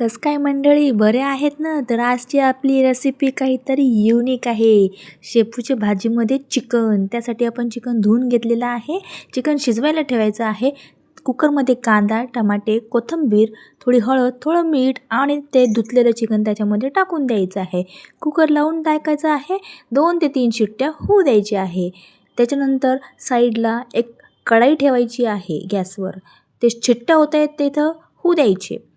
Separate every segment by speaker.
Speaker 1: कसं काय मंडळी? बरे आहेत ना? तर आजची आपली रेसिपी काहीतरी युनिक आहे. शेपूच्या भाजीमध्ये चिकन त्यासाठी आपण चिकन धुवून घेतलेलं आहे. चिकन शिजवायला ठेवायचं आहे. कुकरमध्ये कांदा टमाटे कोथिंबीर थोडी हळद थोडं मीठ आणि ते धुतलेलं चिकन त्याच्यामध्ये टाकून द्यायचं आहे. कुकर लावून टाकायचं आहे. दोन ते तीन शिट्ट्या होऊ द्यायची आहे. त्याच्यानंतर साईडला एक कढाई ठेवायची आहे गॅसवर. ते शिट्ट्या होत आहेत तिथं होऊ द्यायचे.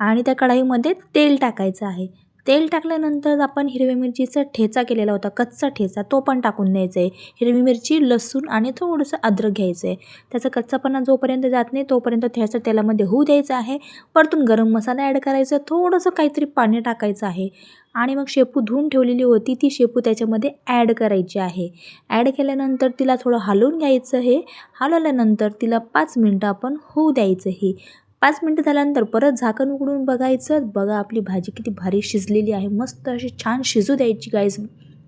Speaker 1: आणि त्या कढाईमध्ये तेल टाकायचं आहे. तेल टाकल्यानंतर आपण हिरव्या मिरचीचा ठेचा केलेला होता कच्चा ठेचा तो पण टाकून द्यायचा आहे हिरवी मिरची लसूण आणि थोडंसं अद्रक घ्यायचं आहे त्याचा कच्चापणा जोपर्यंत जात नाही तोपर्यंत ठेचा तेलामध्ये होऊ द्यायचा आहे. परतून गरम मसाला ॲड करायचा थोडंसं काहीतरी पाणी टाकायचं आहे. आणि मग शेपू धुवून ठेवलेली होती ती शेपू त्याच्यामध्ये ॲड करायची आहे. ॲड केल्यानंतर तिला थोडं हलवून घ्यायचं हे हलवल्यानंतर तिला पाच मिनटं आपण होऊ द्यायचं हे पाच मिनटं झाल्यानंतर परत झाकण उघडून बघायचं. बघा आपली भाजी किती भारी शिजलेली आहे. मस्त अशी छान शिजू द्यायची गाईज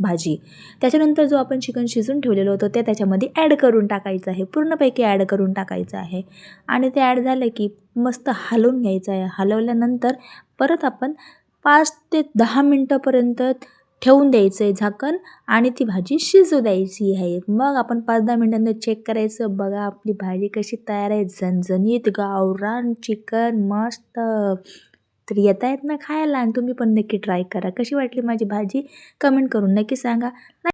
Speaker 1: भाजी. त्याच्यानंतर जो आपण चिकन शिजून ठेवलेलं होतं ते त्याच्यामध्ये ॲड करून टाकायचं आहे. पूर्णपैकी ॲड करून टाकायचं आहे. आणि ते ॲड झालं की मस्त हलवून घ्यायचं आहे. हलवल्यानंतर परत आपण पाच ते दहा मिनटापर्यंत ठेवून द्यायचं आहे झाकण आणि ती भाजी शिजू द्यायची आहे. मग आपण पाच दहा मिनटांनी चेक करायचं. बघा आपली भाजी कशी तयार आहे. झणझणीत गावरान चिकन मस्त. तर येता येत ना खायला आणि तुम्ही पण नक्की ट्राय करा. कशी वाटली माझी भाजी? कमेंट करून नक्की सांगा.